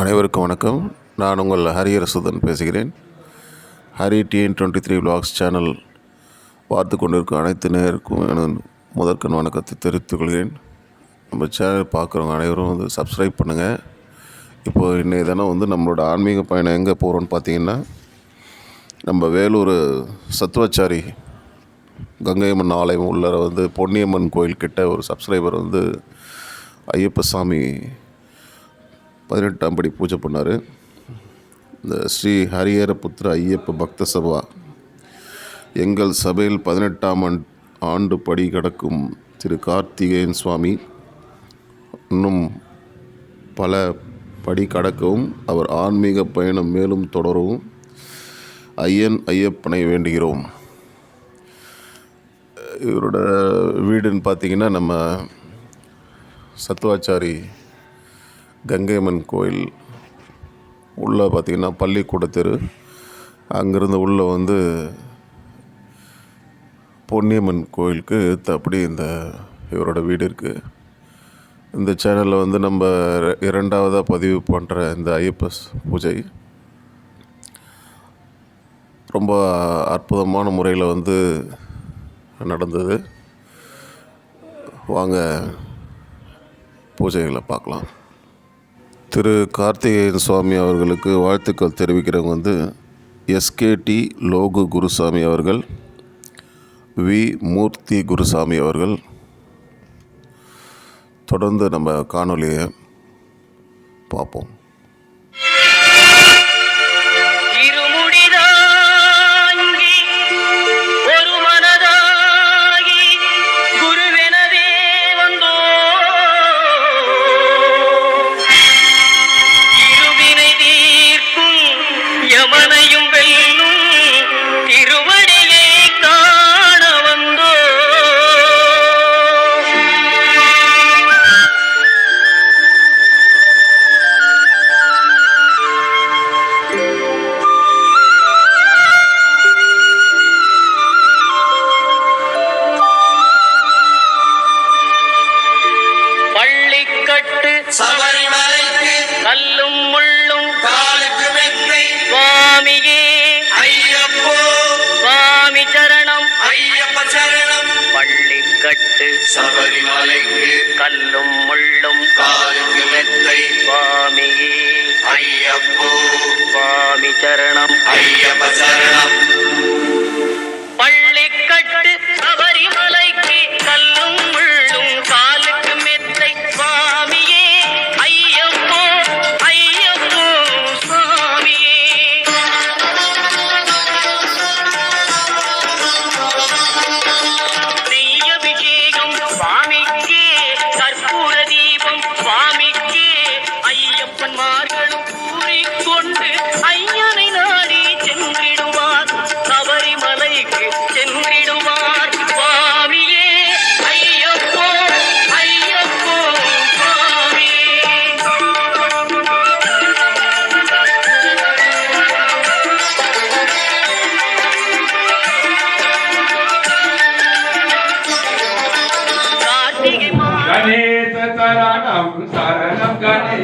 அனைவருக்கும் வணக்கம். நான் உங்கள் ஹரியரசுதன் பேசுகிறேன். Hari TN twenty three blacks channel பார்த்து கொண்டிருக்கும் அனைத்து நேருக்கும் எனது முதற்கண் வணக்கத்தை தெரிவித்துக் கொள்கிறேன். நம்ம சேனல் பார்க்குறவங்க அனைவரும் வந்து சப்ஸ்கிரைப் பண்ணுங்கள் இப்போது இன்றைய தினம் வந்து நம்மளோட ஆன்மீக பயணம் எங்கே போகிறோன்னு பார்த்தீங்கன்னா நம்ம வேலூர் சத்துவாச்சாரி கங்கையம்மன் ஆலயம் உள்ள வந்து பொன்னியம்மன் கோயில்கிட்ட ஒரு சப்ஸ்கிரைபர் வந்து ஐயப்ப சாமி பதினெட்டாம் படி பூஜை பண்ணார். இந்த ஸ்ரீ ஹரியர புத்திர ஐயப்ப பக்த சபா. எங்கள் சபையில் பதினெட்டாம் ஆண்டு படி கடக்கும் திரு கார்த்திகேயன் சுவாமி. இன்னும் பல படி கடக்கவும் அவர் ஆன்மீக பயணம் மேலும் தொடரவும் ஐயன் ஐயப்பனை வேண்டுகிறோம். இவரோட வீடுன்னு பார்த்தீங்கன்னா நம்ம சத்துவாச்சாரி கங்கையம்மன் கோயில் உள்ளே பார்த்தீங்கன்னா பள்ளிக்கூட தெரு. அங்கேருந்து உள்ளே வந்து பொன்னியம்மன் கோயிலுக்கு அப்படி இந்த இவரோட வீடு இருக்குது இந்த சேனலில் வந்து நம்ம ரெ- இரண்டாவதாக பதிவு பண்ணுற இந்த ஐஎப்எஸ் பூஜை ரொம்ப அற்புதமான முறையில் வந்து நடந்தது. வாங்க பூஜைகளை பார்க்கலாம். திரு கார்த்திகேயன் சுவாமி அவர்களுக்கு வாழ்த்துக்கள் தெரிவிக்கிறவங்க வந்து எஸ்கேடி லோகு குருசாமி அவர்கள் வி மூர்த்தி குருசாமி அவர்கள். தொடர்ந்து நம்ம காணொலியை பார்ப்போம். ஐயப்ப శరణం శరణం గణే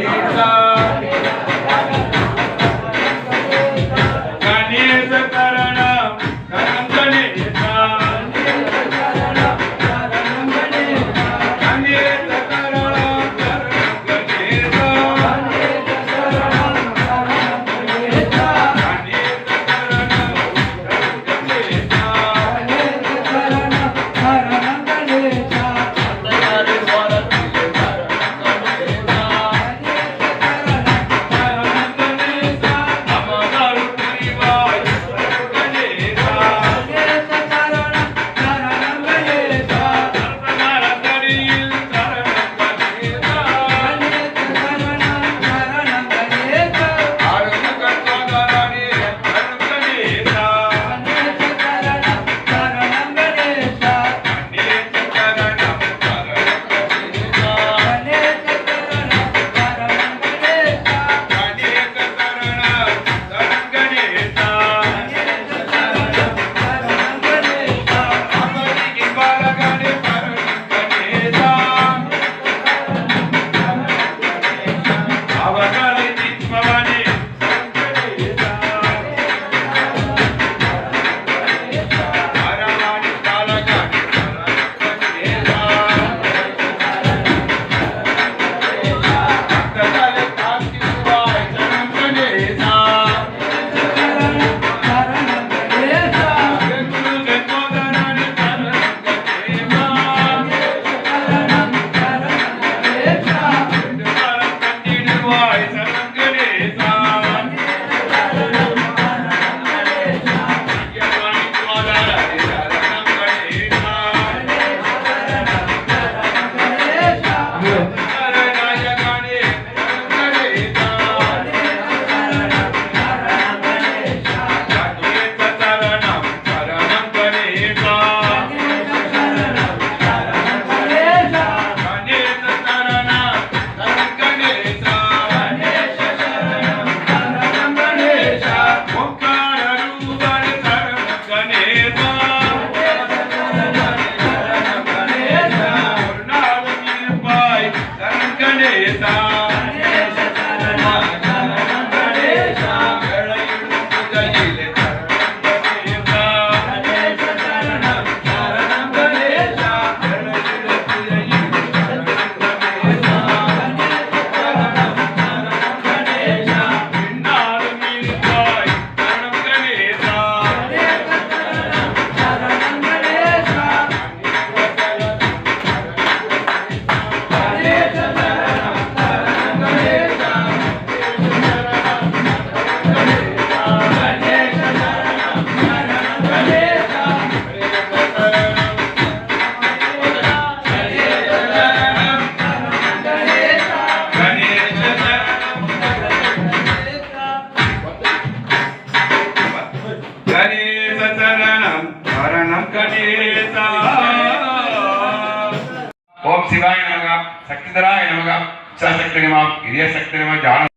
गिरिया सकते हैं जान